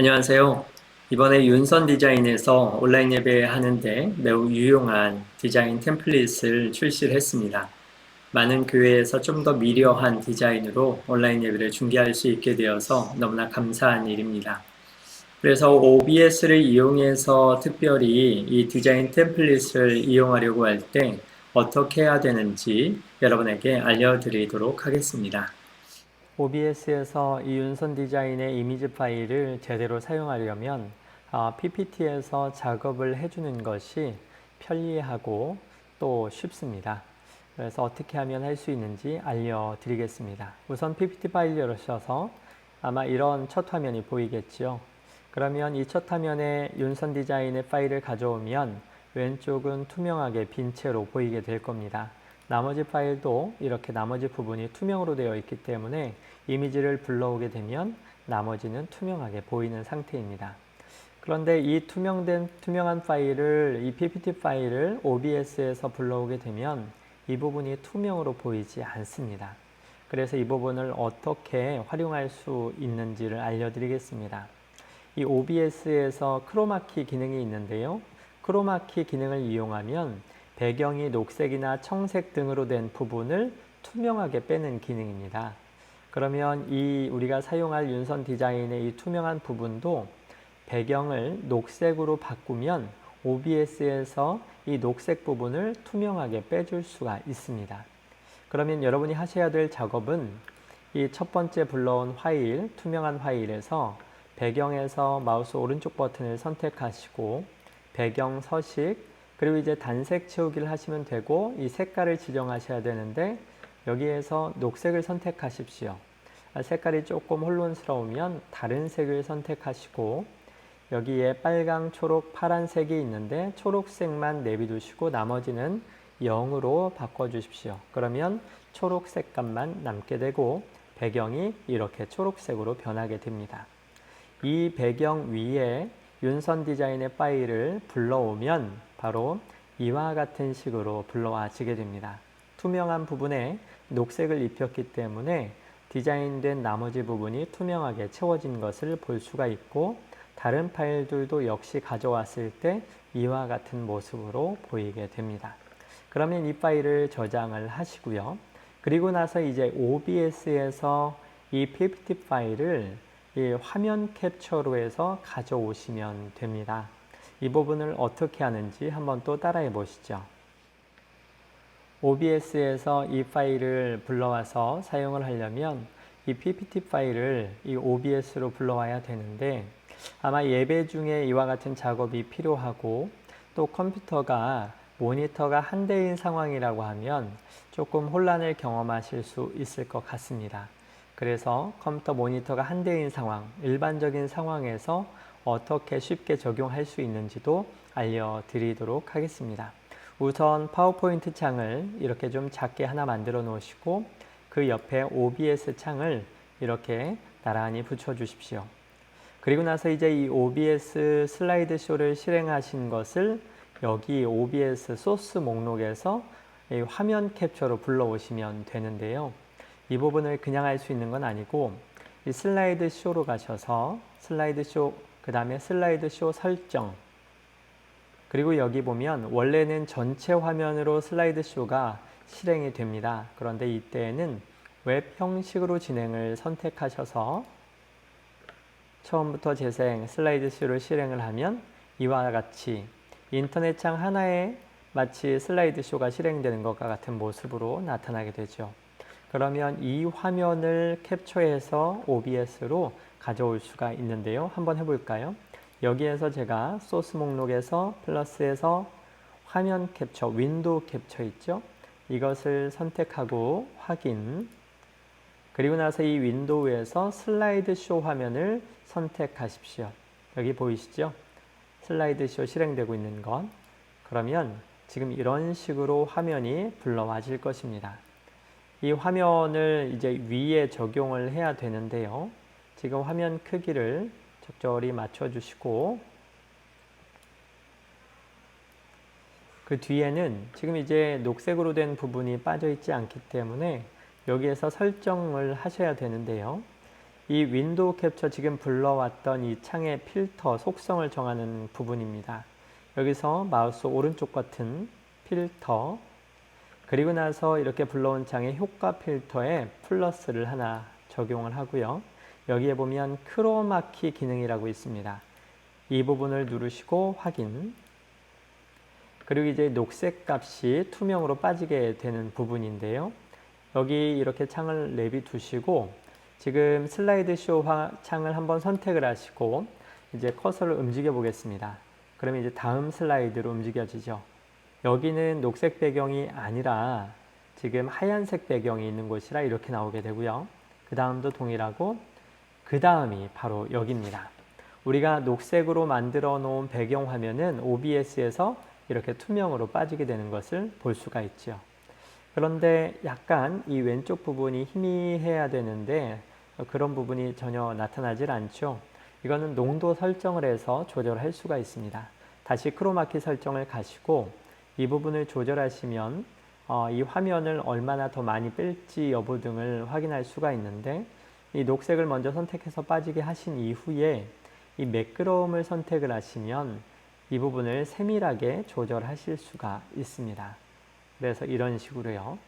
안녕하세요. 이번에 윤선 디자인에서 온라인 예배 하는데 매우 유용한 디자인 템플릿을 출시를 했습니다. 많은 교회에서 좀 더 미려한 디자인으로 온라인 예배를 중계할 수 있게 되어서 너무나 감사한 일입니다. 그래서 OBS를 이용해서 특별히 이 디자인 템플릿을 이용하려고 할 때 어떻게 해야 되는지 여러분에게 알려드리도록 하겠습니다. OBS에서 이 윤선 디자인의 이미지 파일을 제대로 사용하려면 아, PPT에서 작업을 해주는 것이 편리하고 또 쉽습니다. 그래서 어떻게 하면 할 수 있는지 알려드리겠습니다. 우선 PPT 파일 열으셔서 아마 이런 첫 화면이 보이겠지요. 그러면 이 첫 화면에 윤선 디자인의 파일을 가져오면 왼쪽은 투명하게 빈 채로 보이게 될 겁니다. 나머지 파일도 이렇게 나머지 부분이 투명으로 되어 있기 때문에 이미지를 불러오게 되면 나머지는 투명하게 보이는 상태입니다. 그런데 이 투명된 투명한 파일을 이 PPT 파일을 OBS에서 불러오게 되면 이 부분이 투명으로 보이지 않습니다. 그래서 이 부분을 어떻게 활용할 수 있는지를 알려드리겠습니다. 이 OBS에서 크로마키 기능이 있는데요. 크로마키 기능을 이용하면 배경이 녹색이나 청색 등으로 된 부분을 투명하게 빼는 기능입니다. 그러면 이 우리가 사용할 윤선 디자인의 이 투명한 부분도 배경을 녹색으로 바꾸면 OBS에서 이 녹색 부분을 투명하게 빼줄 수가 있습니다. 그러면 여러분이 하셔야 될 작업은 이 첫 번째 불러온 파일, 투명한 파일에서 배경에서 마우스 오른쪽 버튼을 선택하시고 배경 서식, 그리고 이제 단색 채우기를 하시면 되고 이 색깔을 지정하셔야 되는데 여기에서 녹색을 선택하십시오. 아, 색깔이 조금 혼란스러우면 다른 색을 선택하시고 여기에 빨강, 초록, 파란색이 있는데 초록색만 내비두시고 나머지는 0으로 바꿔주십시오. 그러면 초록색 값만 남게 되고 배경이 이렇게 초록색으로 변하게 됩니다. 이 배경 위에 윤선 디자인의 파일을 불러오면 바로 이와 같은 식으로 불러와지게 됩니다. 투명한 부분에 녹색을 입혔기 때문에 디자인된 나머지 부분이 투명하게 채워진 것을 볼 수가 있고 다른 파일들도 역시 가져왔을 때 이와 같은 모습으로 보이게 됩니다. 그러면 이 파일을 저장을 하시고요. 그리고 나서 이제 OBS에서 이 PPT 파일을 이 화면 캡처로 해서 가져오시면 됩니다. 이 부분을 어떻게 하는지 한번 또 따라해 보시죠. OBS에서 이 파일을 불러와서 사용을 하려면 이 PPT 파일을 이 OBS로 불러와야 되는데 아마 예배 중에 이와 같은 작업이 필요하고 또 컴퓨터가 모니터가 한 대인 상황이라고 하면 조금 혼란을 경험하실 수 있을 것 같습니다. 그래서 컴퓨터 모니터가 한 대인 상황, 일반적인 상황에서 어떻게 쉽게 적용할 수 있는지도 알려드리도록 하겠습니다. 우선 파워포인트 창을 이렇게 좀 작게 하나 만들어 놓으시고 그 옆에 OBS 창을 이렇게 나란히 붙여 주십시오. 그리고 나서 이제 이 OBS 슬라이드 쇼를 실행하신 것을 여기 OBS 소스 목록에서 화면 캡처로 불러오시면 되는데요. 이 부분을 그냥 할 수 있는 건 아니고 이 슬라이드 쇼로 가셔서 슬라이드 쇼, 그 다음에 슬라이드 쇼 설정, 그리고 여기 보면 원래는 전체 화면으로 슬라이드 쇼가 실행이 됩니다. 그런데 이때에는 웹 형식으로 진행을 선택하셔서 처음부터 재생 슬라이드 쇼를 실행을 하면 이와 같이 인터넷 창 하나에 마치 슬라이드 쇼가 실행되는 것과 같은 모습으로 나타나게 되죠. 그러면 이 화면을 캡처해서 OBS로 가져올 수가 있는데요. 한번 해볼까요? 여기에서 제가 소스 목록에서 플러스에서 화면 캡처, 윈도우 캡처 있죠? 이것을 선택하고 확인. 그리고 나서 이 윈도우에서 슬라이드 쇼 화면을 선택하십시오. 여기 보이시죠? 슬라이드 쇼 실행되고 있는 것. 그러면 지금 이런 식으로 화면이 불러와질 것입니다. 이 화면을 이제 위에 적용을 해야 되는데요. 지금 화면 크기를 적절히 맞춰주시고 그 뒤에는 지금 이제 녹색으로 된 부분이 빠져 있지 않기 때문에 여기에서 설정을 하셔야 되는데요. 이 윈도우 캡처 지금 불러왔던 이 창의 필터 속성을 정하는 부분입니다. 여기서 마우스 오른쪽 버튼 필터 그리고 나서 이렇게 불러온 창의 효과 필터에 플러스를 하나 적용을 하고요. 여기에 보면 크로마키 기능이라고 있습니다. 이 부분을 누르시고 확인 그리고 이제 녹색 값이 투명으로 빠지게 되는 부분인데요. 여기 이렇게 창을 내비 두시고 지금 슬라이드 쇼 창을 한번 선택을 하시고 이제 커서를 움직여 보겠습니다. 그러면 이제 다음 슬라이드로 움직여지죠. 여기는 녹색 배경이 아니라 지금 하얀색 배경이 있는 곳이라 이렇게 나오게 되고요. 그 다음도 동일하고 그 다음이 바로 여기입니다. 우리가 녹색으로 만들어 놓은 배경 화면은 OBS에서 이렇게 투명으로 빠지게 되는 것을 볼 수가 있죠. 그런데 약간 이 왼쪽 부분이 희미해야 되는데 그런 부분이 전혀 나타나질 않죠. 이거는 농도 설정을 해서 조절할 수가 있습니다. 다시 크로마키 설정을 가시고 이 부분을 조절하시면 어, 이 화면을 얼마나 더 많이 뺄지 여부 등을 확인할 수가 있는데 이 녹색을 먼저 선택해서 빠지게 하신 이후에 이 매끄러움을 선택을 하시면 이 부분을 세밀하게 조절하실 수가 있습니다. 그래서 이런 식으로요.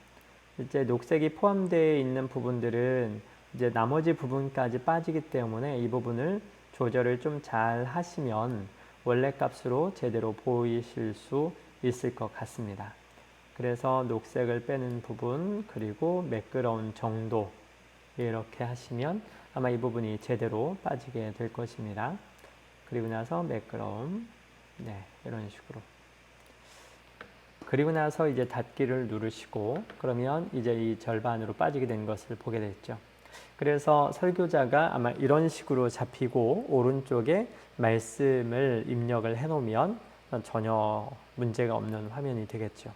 이제 녹색이 포함되어 있는 부분들은 이제 나머지 부분까지 빠지기 때문에 이 부분을 조절을 좀 잘 하시면 원래 값으로 제대로 보이실 수 있을 것 같습니다. 그래서 녹색을 빼는 부분 그리고 매끄러운 정도 이렇게 하시면 아마 이 부분이 제대로 빠지게 될 것입니다. 그리고 나서 매끄러움 네, 이런 식으로. 그리고 나서 이제 닫기를 누르시고 그러면 이제 이 절반으로 빠지게 된 것을 보게 됐죠. 그래서 설교자가 아마 이런 식으로 잡히고 오른쪽에 말씀을 입력을 해 놓으면 전혀 문제가 없는 화면이 되겠죠.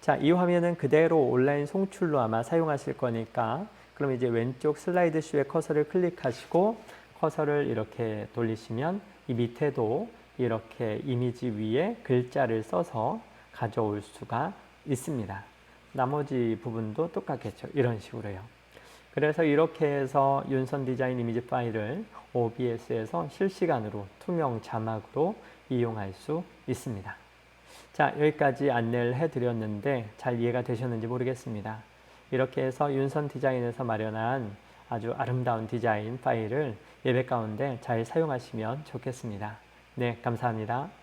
자, 이 화면은 그대로 온라인 송출로 아마 사용하실 거니까 그럼 이제 왼쪽 슬라이드 쇼의 커서를 클릭하시고 커서를 이렇게 돌리시면 이 밑에도 이렇게 이미지 위에 글자를 써서 가져올 수가 있습니다. 나머지 부분도 똑같겠죠. 이런 식으로요. 그래서 이렇게 해서 윤선 디자인 이미지 파일을 OBS에서 실시간으로 투명 자막으로 이용할 수 있습니다. 자, 여기까지 안내를 해드렸는데 잘 이해가 되셨는지 모르겠습니다. 이렇게 해서 윤선 디자인에서 마련한 아주 아름다운 디자인 파일을 예배 가운데 잘 사용하시면 좋겠습니다. 네, 감사합니다.